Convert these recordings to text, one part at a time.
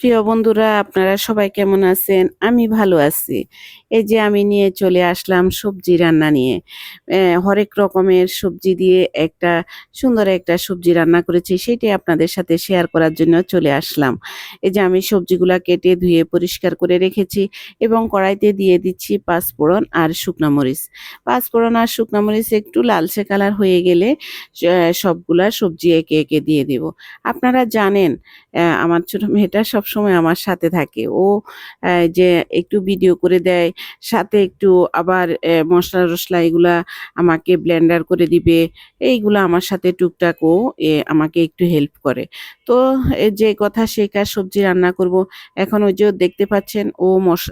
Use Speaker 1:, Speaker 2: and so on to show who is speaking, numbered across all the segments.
Speaker 1: প্রিয় বন্ধুরা, আপনারা সবাই কেমন আছেন? আমি ভালো আছি। এই যে আমি নিয়ে চলে আসলাম সবজি রান্না নিয়ে। হরেক রকমের সবজি দিয়ে একটা সুন্দর একটা সবজি রান্না করেছি সেটাই আপনাদের সাথে শেয়ার করার জন্য চলে আসলাম। এই যে আমি সবজিগুলা কেটে ধুয়ে পরিষ্কার করে রেখেছি এবং কড়াইতে দিয়ে দিচ্ছি পাঁচফোড়ন আর শুকনা মরিচ। পাঁচফোড়ন আর শুকনা মরিচ একটু লালচে কালার হয়ে গেলে সবগুলা সবজি একে একে দিয়ে দেব। আপনারা জানেন আমার ছোট মেয়েটা সবসময় আমার সাথে থাকে। ও যে একটু ভিডিও করে দেয় সাথে একটু আবার মশলা টশলা এগুলা আমাকে ব্লেন্ডার করে দিবে এইগুলো আমার সাথে টুকটাক ও আমাকে একটু হেল্প করে। তো যে কথা সেই কাজ সবজি রান্না করব এখন ওই যে দেখতে পাচ্ছেন ও মশ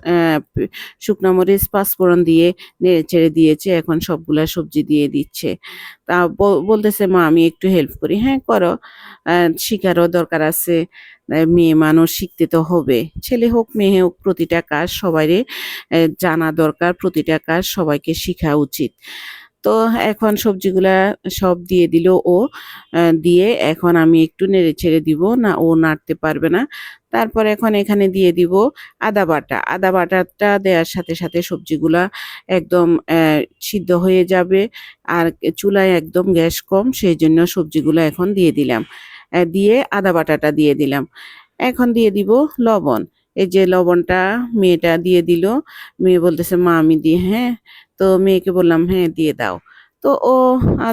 Speaker 1: শুকনো মরিচ পাঁচফোড়ন দিয়ে নেড়ে ছেড়ে দিয়েছে এখন সবগুলা সবজি দিয়ে দিচ্ছে। তা বলতেছে মা আমি একটু হেল্প করি। হ্যাঁ করো। আহ, শিখারও দরকার আছে। মেয়ে মানুষ শিখতে তো হবে। ছেলে হোক, মেয়ে হোক, প্রতিটা কাজ সবাইরে জানা দরকার, প্রতিটা কাজ সবাইকে শেখা উচিত। তো এখন সবজিগুলা সব দিয়ে দিল ও দিয়ে এখন আমি একটু নেড়ে ছেড়ে দিব, না ও নাড়তে পারবে না। তারপর এখন এখানে দিয়ে দিব আদা বাটা। আদা বাটাটা দেওয়ার সাথে সাথে সবজিগুলা একদম সিদ্ধ হয়ে যাবে আর চুলায় একদম গ্যাস কম, সেই জন্য সবজিগুলো এখন দিয়ে দিলাম। দিয়ে আদা বাটাটা দিয়ে দিলাম। এখন দিয়ে দিব লবণ। এই যে লবণটা মেয়েটা দিয়ে দিল, মেয়ে বলতেছে, মা, আমি দিয়ে হ্যাঁ তো মেয়েকে বললাম হ্যাঁ দিয়ে দাও। তো ও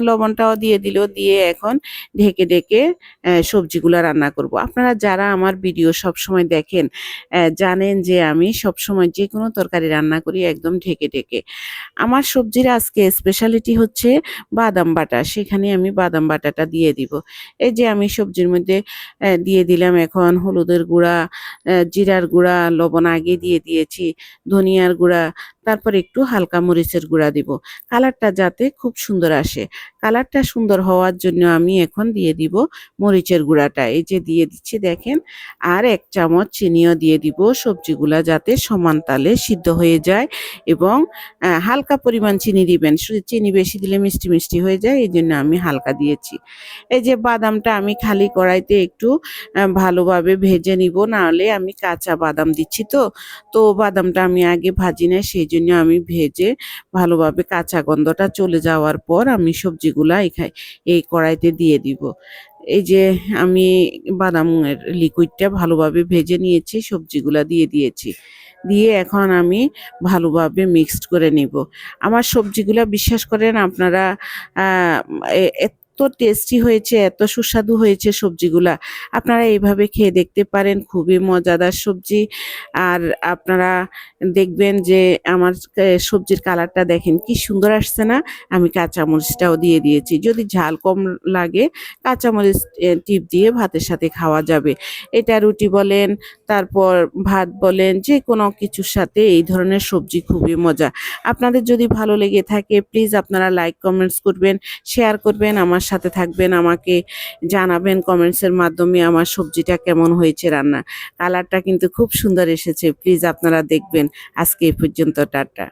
Speaker 1: লবণটাও দিয়ে দিল, দিয়ে এখন ঢেকে ঢেকে সবজিগুলো রান্না করব। আপনারা যারা আমার ভিডিও সব সময় দেখেন জানেন যে আমি সব সময় যে কোনো তরকারি রান্না করি একদম ঢেকে ঢেকে। আমার সবজির আজকে স্পেশালিটি হচ্ছে বাদাম বাটা, সেখানে আমি বাদাম বাটাটা দিয়ে দিব। এই যে আমি সবজির মধ্যে দিয়ে দিলাম এখন হলুদের গুঁড়া জিরার গুঁড়া, লবণ আগে দিয়ে দিয়েছি, ধনিয়ার গুঁড়া, তারপর একটু হালকা মরিচের গুঁড়া দিব। কালারটা যাতে খুব সুন্দর আসে। কালারটা সুন্দর হওয়ার জন্য আমি এখন দিয়ে দিব মরিচের গুঁড়াটা। এই যে দিয়ে দিচ্ছি দেখেন, আর এক চামচ চিনিও দিয়ে দিব সবজিগুলা যাতে সমান তালে সিদ্ধ হয়ে যায় এবং হালকা পরিমাণ চিনি দিবেন। চিনি বেশি দিলে মিষ্টি মিষ্টি হয়ে যায়, এই জন্য আমি হালকা দিয়েছি। এই যে বাদামটা আমি খালি কড়াইতে একটু ভালোভাবে ভেজে নিব, নাহলে আমি কাঁচা বাদাম দিচ্ছি তো। তো বাদামটা আমি আগে ভাজি না সেই জন্য আমি ভেজে ভালোভাবে কাঁচা গন্ধটা চলে যাওয়ার পর আমি সবজিগুলা এখানে এই কড়াইতে দিয়ে দিব। এই যে আমি বাদামের লিকুইডটা ভালোভাবে ভেজে নিয়েছি, সবজিগুলা দিয়ে দিয়েছি। দিয়ে এখন আমি ভালোভাবে মিক্সড করে নিব। আমার সবজিগুলা বিশ্বাস করেন আপনারা এত টেস্টি হয়েছে, এত সুস্বাদু হয়েছে সবজিগুলা। আপনারা এইভাবে খেয়ে দেখতে পারেন, খুবই মজাদার সবজি। আর আপনারা দেখবেন যে আমার সবজির কালারটা দেখেন, কি সুন্দর আসছে না? আমি কাঁচামরিচটাও দিয়ে দিয়েছি। যদি ঝাল কম লাগে, কাঁচামরিচ টিপ দিয়ে ভাতের সাথে খাওয়া যাবে। এটা রুটি বলেন, তারপর ভাত বলেন যে কোনো কিছুর সাথে এই ধরনের সবজি খুবই মজা। আপনাদের যদি ভালো লেগে থাকে প্লিজ আপনারা লাইক কমেন্টস করবেন শেয়ার করবেন, আমার সাথে থাকবেন, আমাকে জানাবেন কমেন্টসের মাধ্যমে আমার সবজিটা কেমন হয়েছে রান্না। কালারটা কিন্তু খুব সুন্দর এসেছে প্লিজ আপনারা দেখবেন। আজকে এই পর্যন্ত, টাটা।